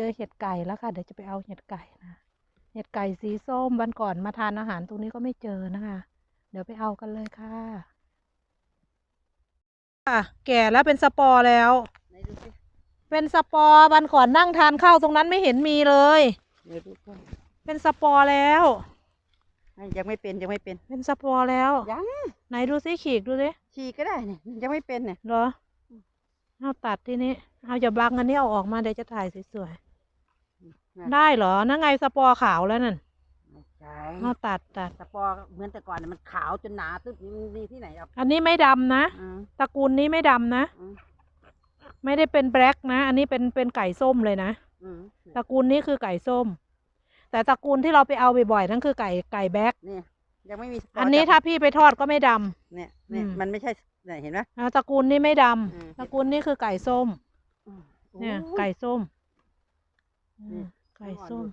เจอเห็ดไก่แล้วค่ะเดี๋ยวจะไปเอาเห็ดไก่นะเห็ดไก่สีส้มวันก่อนมาทานอาหารตรงนี้ก็ไม่เจอนะคะ เดี๋ยวไปเอากันเลยค่ะค่ะแก่แล้วเป็นสปอร์แล้วไหนดูสิเป็นสปอร์วันก่อนนั่งทานข้าวตรงนั้นไม่เห็นมีเลยเดี๋ยวดูก่อนเป็นสปอร์แล้วไม่ยังไม่เป็นยังไม่เป็น เป็นสปอร์แล้วยังไหไหนดูซิขีกดูสิฉีกก็ได้เนี่ยยังไม่เป็นเนี่ยเหรอเอาตัดที่นี้ เอาอย่าบังอันนี้เอาออกมาเดี๋ยวจะถ่ายสวยๆ ได้เหรอ นั่นไงสปอร์ขาวแล้วนั่นไม่ใช่เอาตัดตัด สปอร์เหมือนแต่ก่อนเนี่ยมันขาวจนหนาตึ๊บมันมีที่ไหนอะอันนี้ไม่ดำนะ อืมตระกูลนี้ไม่ดำนะ อืมไม่ได้เป็นแบล็กนะ อันนี้เป็นเป็นไก่ส้มเลยนะ อืมตระกูลนี้คือไก่ส้ม แต่ตระกูลที่เราไปเอาบ่อยๆนั่นคือไก่ไก่แบล็กเนี่ยยังไม่มีสปร์อันนี้จับถ้าพี่ไปทอดก็ไม่ดำ เนี่ยเนี่ยอืม มันไม่ใช่เนี่ยเห็นไหมอ่าตระกูลนี้ไม่ดอืมำตระกูลนี้คือไก่ส้มอืมเนี่ยโอ้ไก่ส้มนี่อืม ไก่ส้ม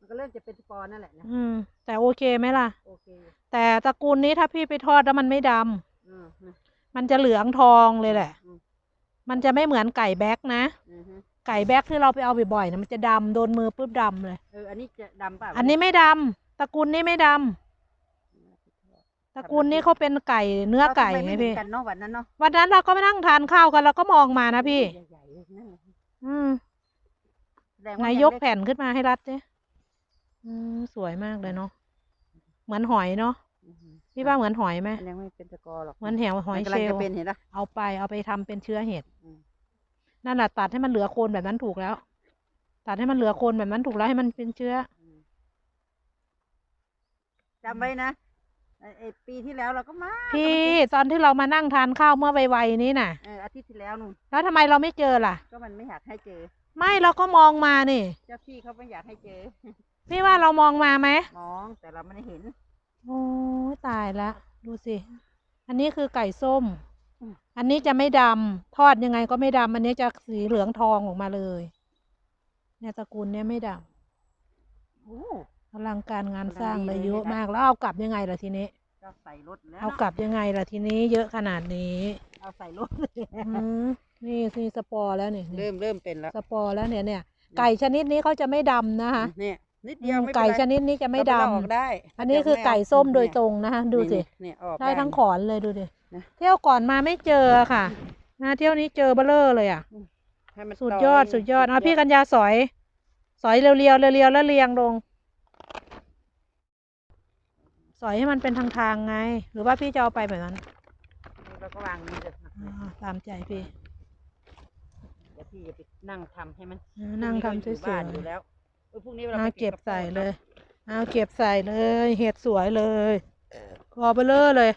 มันก็เริ่มจะเป็นสปอร์นั่นแหละนะ อืม แต่โอเคไหมล่ะ โอเคอยู่แต่ตระกูลนี้ถ้าพี่ไปทอดแล้วมันไม่ดำอืมอืมมันจะเหลืองทองเลยแหละ อืมมันจะไม่เหมือนไก่แบ็กนะ อืมฮึไก่แบ็กที่เราไปเอาบ่อยๆนะมันจะดำโดนมือปุ๊บดำเลย เออ อันนี้จะดำเปล่าอันนี้ไม่ดำตระกูลนี้ไม่ดำตระกูลนี้เขาเป็นไก่เนื้อไก่เราทำไงม่เหมืพี่อนกันเนาะวันนั้นเนาะวันนั้นเราก็ไปนั่งทานข้าวกันเราก็มองมานะพี่ ใหญ่ๆเลยนั่นน่ะอืมแส ดงไหนว่ายกแผ่นขึ้นมาให้รัดเจ้อืมสวยมากเลยเนาะเหมือนหอยเนาะอือหือพี่ว่าเหมือนหอยไหมมันยังไม่เป็นตะกอหรอกเหมือนแหวหอยมันเชกำลังลจะล์เป็นเห็นปะ เอาไปเอาไปทำเป็นเชื้อเห็ดอืม นั่นแหละตัดให้มันเหลือโคนแบบนั้นถูกแล้ว ตัดให้มันเหลือโคนแบบนั้นถูกแล้วให้มันเป็นเชื้อ จำไว้นะไอ้ไอ้ปีที่แล้วเราก็มาพี่ตอนที่เรามานั่งทานข้าวเมื่อไวๆนี้น่ะ เอออาทิตย์ที่แล้วนู่นแล้วทำไมเราไม่เจอล่ะ ก็มันไม่อยากให้เจอ ไม่เราก็มองมานี่ เจ้าที่เขาไม่อยากให้เจอพี่ว่าเรามองมาไหมมองแต่เราไม่ได้เห็น โอ้ยตายละ ดูสิ อันนี้คือไก่ส้ม อืม อันนี้จะไม่ดำทอดยังไงก็ไม่ดำอันนี้จะสีเหลืองทองออกมาเลย เนี่ยตระกูลเนี้ยไม่ดโอ้ำอลังการงานสร้างกำลังดีเลยเลยเยอะนะคะมากแล้วเอากลับยังไงล่ะทีนี้ ก็ใส่รถแล้วเอากลับยังไงล่ะทีนี้เยอะขนาดนี้เอาใส่รถเลยอืม นี่นี่สปอร์แล้วเนี่ยเริ่มเริ่มเป็นแล้ว สปอร์แล้วเนี่ยเนี่ยไก่ชนิดนี้เขาจะไม่ดำนะคะเนี่ยนิดอืเดียวมไม่เป็นไก่ไรชนิดนี้จะไม่ดเราปลอกออกได้ำอันนี้คือไก่ส้มโดยตรงนะคะดูสิ เนี่ยออก ได้ทั้งขอนเลยดูดิ นะ เที่ยวก่อนมาไม่เจอค่ะนะเที่ยวนี้เจอเบลเลอร์เลยอะ ให้มันสุดต่ยอดสุดยอดเอาพี่กัญญาสอย สอยเรียวๆเรียวๆแล้วเรียงลง สอยให้มันเป็นทางทางๆไง หรือว่าพี่จะเอาไปแบบนั้นเราก็วางนี่เลยอ่าตามใจพี่ เดี๋ยวพี่จะไปนั่งทำให้มันอ่านั่งทำสพรุ่วยนี้เราอยู่บ้านอยู่แล้วเออพรุ่งนี้ๆเราเอาไปเก็บข้าวโพดใส่เลยนะเอาเก็บใส่เลย เห็ดสวยเลยกอเบลเลอร์เลย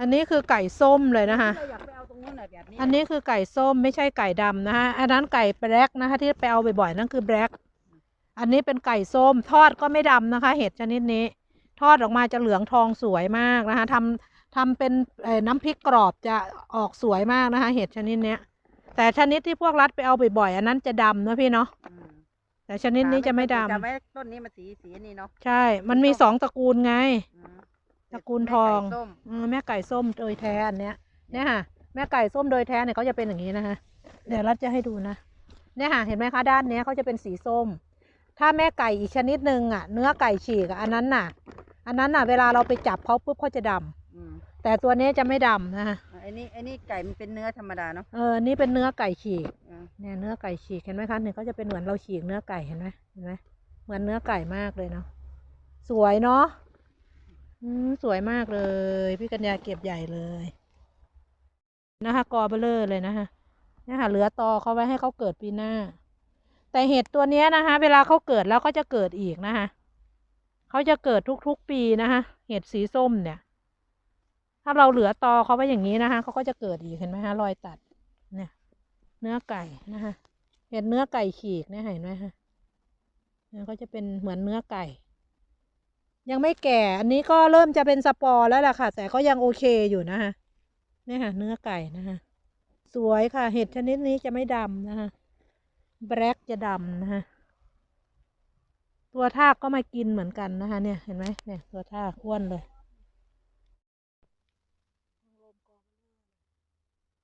อันนี้คือไก่ส้มเลยนะคะ เราอยากไปเอาตรงนู้นน่ะแบบนี้อันนี้คือไก่ส้มไม่ใช่ไก่ดำนะคะอันนั้นไก่แบล็กนะคะที่ไปเอาบ่อยๆนั่นคือแบล็กอันนี้เป็นไก่ส้มทอดก็ไม่ดำนะคะ เห็ดชนิดนี้ ทอดออกมาจะเหลืองทองสวยมากนะคะทำทำเป็นเอ่อน้ำพริกกรอบจะออกสวยมากนะคะ เห็ดชนิดเนี้ย แต่ชนิดที่พวกรัดไปเอาบ่อยๆอันนั้นจะดำนะพี่เนาะอืมแต่ชนิดนี้จะไม่ดำจำไว้ต้นนี้มันสีสีอันนี้เนาะใช่ มันมีสองตระกูลไง อืมตระกูลทอง แม่ไก่ส้มเออแม่ไก่ส้มโดยแท้อันเนี้ยเนี่ยค่ะ แม่ไก่ส้มโดยแท้เนี่ยเขาจะเป็นอย่างนี้นะคะเดี๋ยวรัดจะให้ดูนะเนี่ยค่ะเห็นไหมคะด้านเนี้ยเขาจะเป็นสีส้ม ถ้าแม่ไก่อีกชนิดหนึ่งอะ เนื้อไก่ฉีกอะอันนั้นน่ะ อันนั้นน่ะ เวลาเราไปจับเขาปุ๊บเขาจะดำอืมแต่ตัวนี้จะไม่ดำนะคะไอ้นี่ไอ้นี่ไก่มันเป็นเนื้อธรรมดาเนาะเออนี่เป็นเนื้อไก่ฉีกอืมเนี่ยเนื้อไก่ฉีกเห็นไหมคะเนี่ยเขาจะเป็นเหมือนเราฉีกเนื้อไก่เห็นไหมเห็นไหมเหมือนเนื้อไก่มากเลยเนาะสวยเนาะอืมสวยมากเลย พี่กัญญาเก็บใหญ่เลย นะคะกอเบลเลอร์เลยนะคะเนี่ยค่ะเหลือตอเขาไว้ให้เขาเกิดปีหน้า แต่เห็ดตัวเนี้ยนะคะ เวลาเขาเกิดแล้วก็จะเกิดอีกนะคะเขาจะเกิดทุกๆปีนะคะเห็ดสีส้มเนี่ย ถ้าเราเหลือตอเขาไว้อย่างนี้นะคะเขาก็จะเกิดอีกเห็นไหมคะรอยตัดเนี่ย เนื้อไก่นะคะเห็นเนื้อไก่ฉีกเนี่ยเห็นไหมคะเนี่ยก็จะเป็นเหมือนเนื้อไก่ ยังไม่แก่ อันนี้ก็เริ่มจะเป็นสปอร์แล้วล่ะค่ะ แต่ก็ยังโอเคอยู่นะคะเนี่ยค่ะ เนื้อไก่นะคะสวยค่ะ เห็ดชนิดนี้จะไม่ดำนะคะแบล็กจะดำนะคะตัวทากก็มากินเหมือนกันนะคะ เนี่ยเห็นไหมเนี่ย ตัวทากอ้วนเลย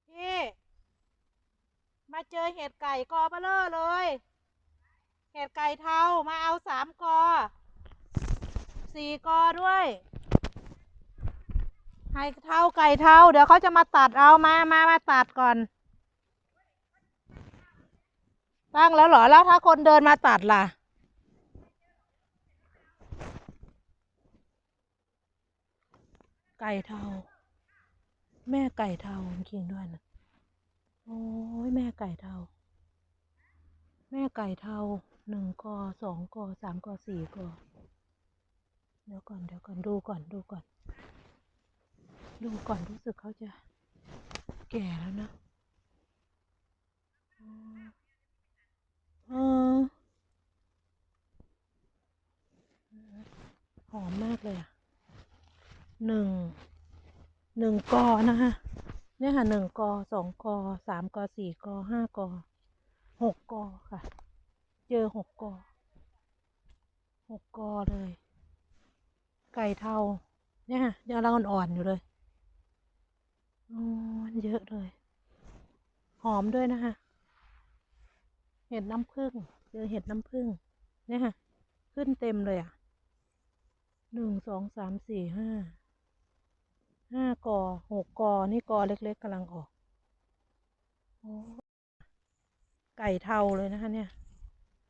พี่ มาเจอเห็ดไก่กอเบลเลอเลยห็ดไก่เทามาเอาสามกอสี่กอด้วยให้เท่าไก่เทาเดี๋ยวเขาจะมาตัดเอามามามาตัดก่อน ตั้งแล้วเหรอแล้วถ้าคนเดินมาตัดล่ะไก่เทา แม่ไก่เทาจริงด้วยนะ โอ้ยแม่ไก่เทา แม่ไก่เทาหนึ่งกอสองกอสามกอสี่กอเดี๋ยวก่อนเดี๋ยวก่อนดูก่อนดูก่อน ดูก่อนรู้สึกเขาจะแก่แล้วนะหอมมากเลยอะหนึ่งหนึ่งกอนะคะ เนี่ยค่ะหนึ่งกอสองกอสามกอสี่กอห้ากอหกกอค่ะ เจอหกกอหกกอเลย ไก่เทาเนี่ยค่ะยังรังอ่อนๆอยู่เลยโอ้เยอะเลย หอมด้วยนะคะ เห็ดน้ำผึ้งเจอเห็ดน้ำผึ้งเนี่ยค่ะ ขึ้นเต็มเลยอะหนึ่งสองสามสี่ห้า ห้ากอหกกอนี่กอเล็กๆกำลังออกโอ้ไก่เทาเลยนะคะ เนี่ย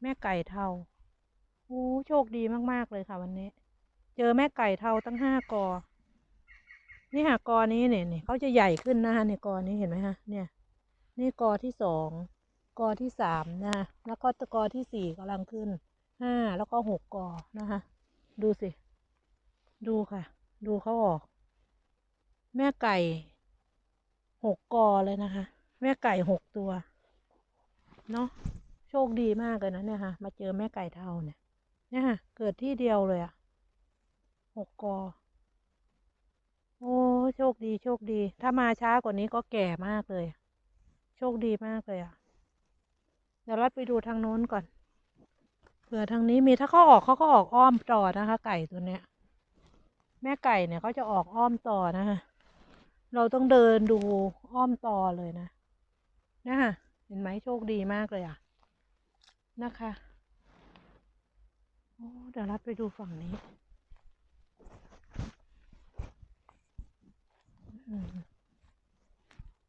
แม่ไก่เทาโอ้โชคดีมากๆเลยค่ะ วันนี้ เจอแม่ไก่เทาตั้งห้ากอ นี่ค่ะกอนี้เนี่ยเนี่ยเขาจะใหญ่ขึ้นนะคะเนี่ยกอนี้เห็นไหมคะเนี่ย นี่กอที่สองกอที่สามนะคะแล้วก็กอที่สี่กำลังขึ้นห้าแล้วก็หกกอนะคะ ดูสิ ดูค่ะ ดูเขาออก แม่ไก่หกกอเลยนะคะ แม่ไก่หกตัว เนาะโชคดีมากเลยนะเนี่ยค่ะ มาเจอแม่ไก่เทาเนี่ย เนี่ยค่ะ เกิดที่เดียวเลยอะหกกอ โอ้โชคดีโชคดี ถ้ามาช้ากว่านี้ก็แก่มากเลย โชคดีมากเลยอะเดี๋ยวเราไปดูทางโน้นก่อนเผื่อทางนี้มีถ้าเขาออกเขาก็ออกอ้อมต่อนะคะ ไก่ตัวเนี้ย แม่ไก่เนี่ยเขาจะออกอ้อมต่อนะคะ เราต้องเดินดูอ้อมต่อเลยนะนะคะเห็นไหมโชคดีมากเลยอะ นะคะโอ้เดี๋ยวเราไปดูฝั่งนี้อืม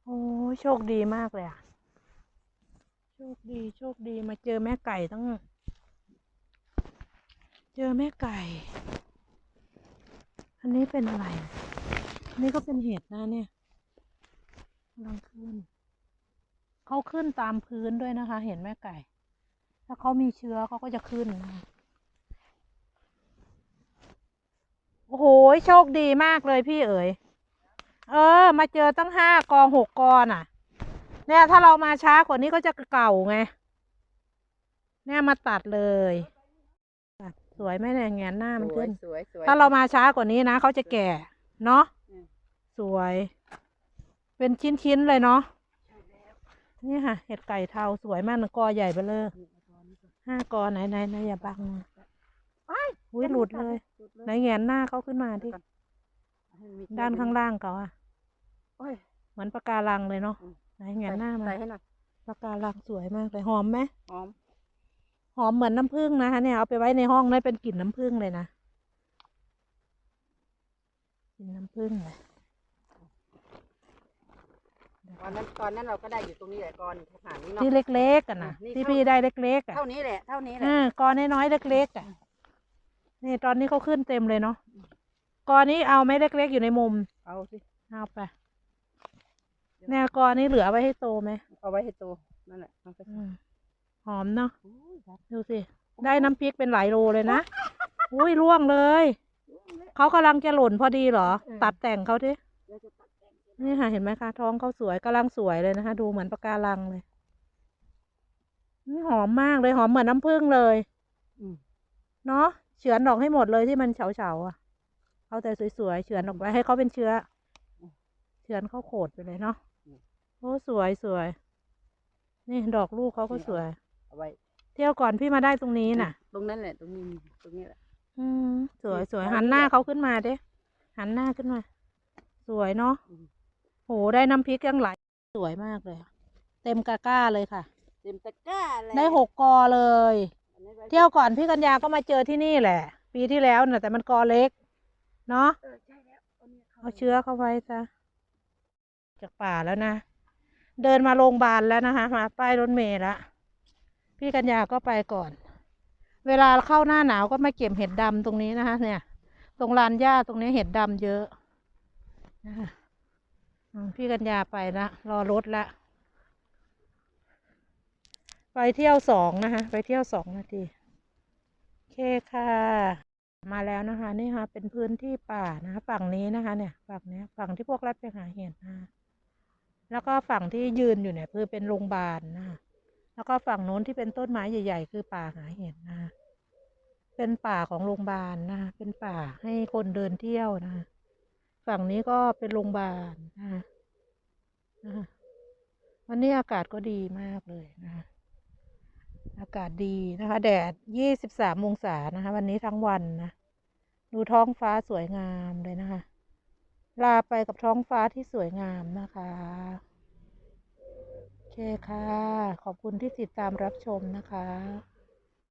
โอ้โชคดีมากเลยอะ โชคดีโชคดีมาเจอแม่ไก่ตั้ง เจอแม่ไก่ อันนี้เป็นอะไร นนี้ก็เป็นเห็ดนะเนี่ยกำลังขึ้น เขาขึ้นตามพื้นด้วยนะคะ เห็นแม่ไก่ ถ้าเขามีเชื้อเขาก็จะขึ้นนะคะโอ้โห โชคดีมากเลยพี่เอ๋ย เออ มาเจอตั้งห้ากอหกกอน่ะ เนี่ยถ้าเรามาช้ากว่านี้ก็จะเก่าไง เนี่ยมาตัดเลยตัดสวยไหมเนี่ยแงนหน้ามันขึ้น สวยสวยถ้าเรามาช้ากว่านี้นะเขาจะแก่ เนาะอืม สวย เป็นชิ้น ๆ เลยเนาะนี่ค่ะ เห็ดไก่เทาสวยมากนะกอใหญ่ไปเลยห้ากอไหนไหนไหนอย่าบังนะอุ้ยหลุดเลย ไหนแงนหน้าเขาขึ้นมาดิด้านข้างล่างเขาอะโอ้ยเหมือนปะการังเลยเนาะอืมไหนแงนหน้ามาใส่ให้หน่อยปะการังสวยมากเลยหอมไหมหอมหอมเหมือนน้ำผึ้งนะคะเนี่ยเอาไปไว้ในห้องได้เป็นกลิ่นน้ำผึ้งเลยนะกลิ่นน้ำผึ้งเลย ตอนนั้นตอนนั้นเราก็ได้อยู่ตรงนี้แหละก่อนขนาดนี้เนาะ ที่เล็กๆกันนะอืมนี่ที่เท่า พี่ได้เล็กๆอะเท่านี้แหละเท่านี้แหละ อ่ากอน้อยๆเล็กๆอะ นี่ตอนนี้เขาขึ้นเต็มเลยเนาะกอนี้เอาไหม่เล็กๆอยู่ในมุม เอาสิเอาไปเนี่ยกอนี้เหลือไว้ให้โตไหมเอาไว้ให้โตนั่นแหละเอาไปอืมหอมเนาะโอ้ยครับดูสิ ได้น้ำพริกเป็นหลายโลเลยนะ อุ้ยร่วงเลย เขากำลังจะหล่นพอดีเหรอ ตัดแต่งเขาดิเดี๋ยวจะตัดแต่ง นี่ค่ะเห็นไหมคะท้องเขาสวยกำลังสวยเลยนะคะ ดูเหมือนปะการังเลยอืมหอมมากเลยหอมเหมือนน้ำผึ้งเลยอืมเนาะเฉือนออกให้หมดเลยที่มันเฉาๆอะเอาแต่สวยๆเฉือนออกไปให้เขาเป็นเชื้อเฉือนเข้าโขดไปเลยเนาะโอ้สวยสวยนี่ดอกลูกเขาก็สวยเอาไว้เที่ยวก่อนพี่มาได้ตรงนี้น่ะ ตรงนั้นแหละตรงนี้ตรงนี้แหละอืมสวยนี่สวยเอาหันนี่หน้าแหละเขาขึ้นมาดิหันหน้าขึ้นมา สวยเนาะอืม โหได้น้ำพริกยังไหลายสวยมากเลยอะเต็มกะก้าเลยค่ะ เต็มตะกร้าเลยได้หกกอเลยอันนี้เที่ยวก่อนพี่กัญญาก็มาเจอที่นี่แหละ ปีที่แล้วน่ะ แต่มันกอเล็ก เนาะเออใช่แล้วเอาเนี่ยเข้าเอาเชื้อเข้าไว้ซะจากป่าแล้วนะ เดินมาโรงพยาบาลแล้วนะคะ มาป้ายรถเมล์ละพี่กัญญาก็ไปก่อน เวลาเข้าหน้าหนาวก็มาเก็บเห็ดดำตรงนี้นะคะ เนี่ย ตรงลานหญ้าตรงนี้เห็ดดำเยอะนะคะอืม พี่กัญญาไปละรอรถละ ไปเที่ยวสองนะคะ ไปเที่ยวสองนาที โอเคค่ะ มาแล้วนะคะ นี่ค่ะ เป็นพื้นที่ป่านะคะฝั่งนี้นะคะ เนี่ย ฝั่งนี้ฝั่งที่พวกรัฐไปหาเห็ดนะคะแล้วก็ฝั่งที่ยืนอยู่เนี่ย คือเป็นโรงพยาบาลนะคะแล้วก็ฝั่งโน้นที่เป็นต้นไม้ใหญ่ ๆ คือป่าหาเห็ดนะคะเป็นป่าของโรงพยาบาลนะคะเป็นป่าให้คนเดินเที่ยวนะคะ ฝั่งนี้ก็เป็นโรงพยาบาลนะคะวันนี้อากาศก็ดีมากเลยนะคะอากาศดีนะคะ แดดยี่สิบสามองศานะคะ วันนี้ทั้งวันนะดูท้องฟ้าสวยงามเลยนะคะ ลาไปกับท้องฟ้าที่สวยงามนะคะโอเคค่ะ ขอบคุณที่ติดตามรับชมนะคะ